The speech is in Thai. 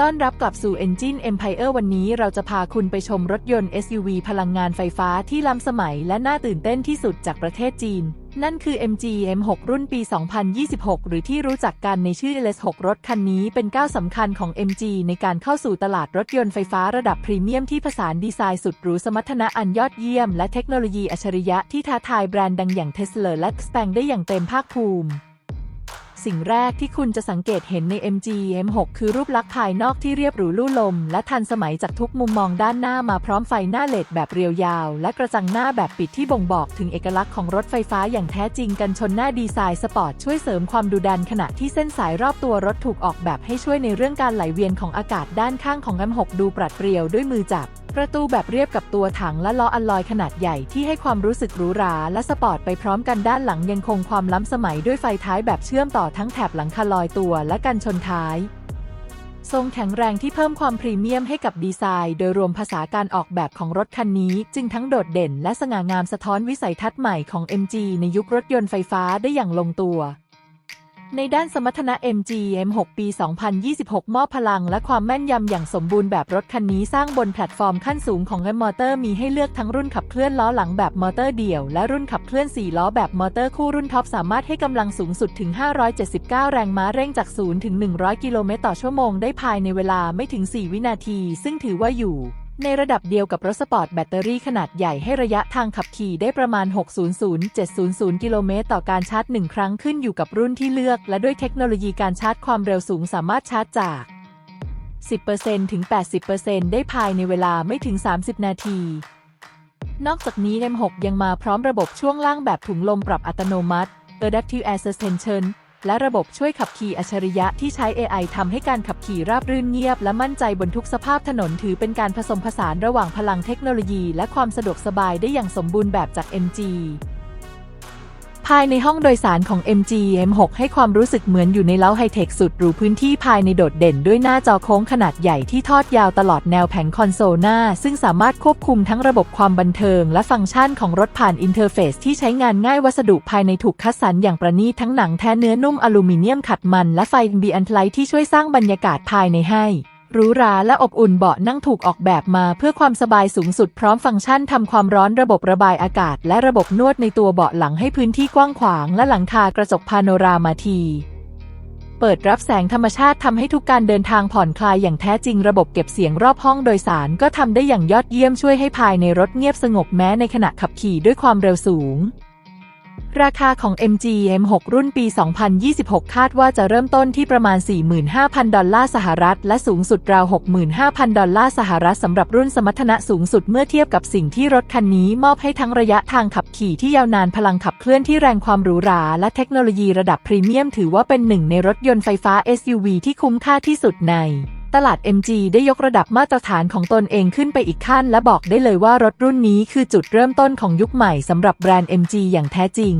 ต้อนรับกลับสู่ Engine Empire วันนี้เราจะพาคุณไปชมรถยนต์ SUV พลังงานไฟฟ้าที่ล้ำสมัยและน่าตื่นเต้นที่สุดจากประเทศจีน นั่นคือ MG M6 รุ่นปี 2026 หรือที่รู้จักกันในชื่อ LS6 รถคันนี้เป็นก้าวสำคัญของ MG ในการเข้าสู่ตลาดรถยนต์ไฟฟ้าระดับพรีเมียมที่ผสานดีไซน์สุดหรูสมรรถนะอันยอดเยี่ยมและเทคโนโลยีอัจฉริยะที่ท้าทายแบรนด์ดังอย่าง Tesla และ Xpeng ได้อย่างเต็มภาคภูมิ สิ่งแรกที่คุณจะสังเกตเห็นใน MG M6 คือรูปลักษณ์ภายนอกที่เรียบหรูลู่ลม และทันสมัยจากทุกมุมมองด้านหน้ามาพร้อมไฟหน้าเลดแบบเรียวยาว และกระจังหน้าแบบปิดที่บ่งบอกถึงเอกลักษณ์ของรถไฟฟ้าอย่างแท้จริงกันชนหน้าดีไซน์สปอร์ตช่วยเสริมความดุดันขณะที่เส้นสายรอบตัวรถถูกออกแบบให้ช่วยในเรื่องการไหลเวียนของอากาศด้านข้างของ M6 ดูปรัดเปรียวด้วยมือจับ ประตูแบบเรียบกับตัวถังและล้ออัลลอยขนาดใหญ่ที่ให้ความรู้สึกหรูหราและสปอร์ตไปพร้อมกันด้านหลังยังคงความล้ำสมัยด้วยไฟท้ายแบบเชื่อมต่อทั้งแถบหลังคาลอยตัวและกันชนท้าย ทรงแข็งแรงที่เพิ่มความพรีเมียมให้กับดีไซน์ โดยรวมภาษาการออกแบบของรถคันนี้ จึงทั้งโดดเด่นและสง่างามสะท้อนวิสัยทัศน์ใหม่ของ MG ในยุครถยนต์ไฟฟ้าได้อย่างลงตัว ในด้านสมรรถนะ MG M6 ปี 2026 มอบพลังและความแม่นยำอย่างสมบูรณ์แบบรถคันนี้สร้างบนแพลตฟอร์มขั้นสูงของ M Motor มีให้เลือกทั้งรุ่นขับเคลื่อนล้อหลังแบบมอเตอร์เดี่ยว และรุ่นขับเคลื่อน 4 ล้อแบบมอเตอร์คู่รุ่นท็อปสามารถให้กำลังสูงสุดถึง 579 แรงม้าเร่งจาก 0 ถึง 100 กิโลเมตรต่อชั่วโมงได้ภายในเวลาไม่ถึง 4 วินาที ซึ่งถือว่าอยู่ ในระดับเดียวกับรถสปอร์ตแบตเตอรี่ขนาดใหญ่ให้ระยะทางขับขี่ได้ประมาณ 600-700 กิโลเมตรต่อการชาร์จ 1 ครั้งขึ้นอยู่กับรุ่นที่เลือก และด้วยเทคโนโลยีการชาร์จความเร็วสูงสามารถชาร์จจาก 10%ถึง 80%ได้ภายในเวลาไม่ถึง 30 นาที นอกจากนี้ M6 ยังมาพร้อมระบบช่วงล่างแบบถุงลมปรับอัตโนมัติ Adaptive Air Suspension และระบบช่วยขับขี่อัจฉริยะที่ใช้ AI ทำให้การขับขี่ราบรื่นเงียบ และมั่นใจบนทุกสภาพถนนถือเป็นการผสมผสานระหว่างพลังเทคโนโลยี และความสะดวกสบายได้อย่างสมบูรณ์แบบจาก MG ายในห้องโดยสารของ MG M6 ให้ความรู้สึกเหมือนอยู่ในเล้าไฮเทคสุดหรูพื้นที่ภายในโดดเด่นด้วยหน้าจอโค้งขนาดใหญ่ที่ทอดยาวตลอดแนวแผงคอนโซลหน้า ซึ่งสามารถควบคุมทั้งระบบความบันเทิงและฟังก์ชันของรถผ่านอินเทอร์เฟซที่ใช้งานง่ายวัสดุภายในถูกคัดสรรอย่างประณีตทั้งหนังแท้เนื้อนุ่มอลูมิเนียมขัดมันและไฟบีอันไลท์ที่ช่วยสร้างบรรยากาศภายในให้ หรูหราและอบอุ่นเบาะนั่งถูกออกแบบมาเพื่อความสบายสูงสุดพร้อมฟังก์ชันทำความร้อนระบบระบายอากาศ และระบบนวดในตัวเบาะหลังให้พื้นที่กว้างขวาง และหลังคากระจกพาโนรามาที เปิดรับแสงธรรมชาติทำให้ทุกการเดินทางผ่อนคลายอย่างแท้จริงระบบเก็บเสียงรอบห้องโดยสารก็ทำได้อย่างยอดเยี่ยมช่วยให้ภายในรถเงียบสงบแม้ในขณะขับขี่ด้วยความเร็วสูง ราคาของ MG M6 รุ่นปี 2026 คาดว่าจะเริ่มต้นที่ประมาณ 45,000 ดอลลาร์สหรัฐ และสูงสุดราว 65,000 ดอลลาร์สหรัฐสำหรับรุ่นสมรรถนะสูงสุดเมื่อเทียบกับสิ่งที่รถคันนี้มอบให้ทั้งระยะทางขับขี่ที่ยาวนานพลังขับเคลื่อนที่แรงความหรูหรา และเทคโนโลยีระดับพรีเมียมถือว่าเป็นหนึ่งในรถยนต์ไฟฟ้า SUV ที่คุ้มค่าที่สุดใน ตลาด MG ได้ยกระดับมาตรฐานของตนเองขึ้นไปอีกขั้น และบอกได้เลยว่ารถรุ่นนี้คือจุดเริ่มต้นของยุคใหม่สำหรับแบรนด์ MG อย่างแท้จริง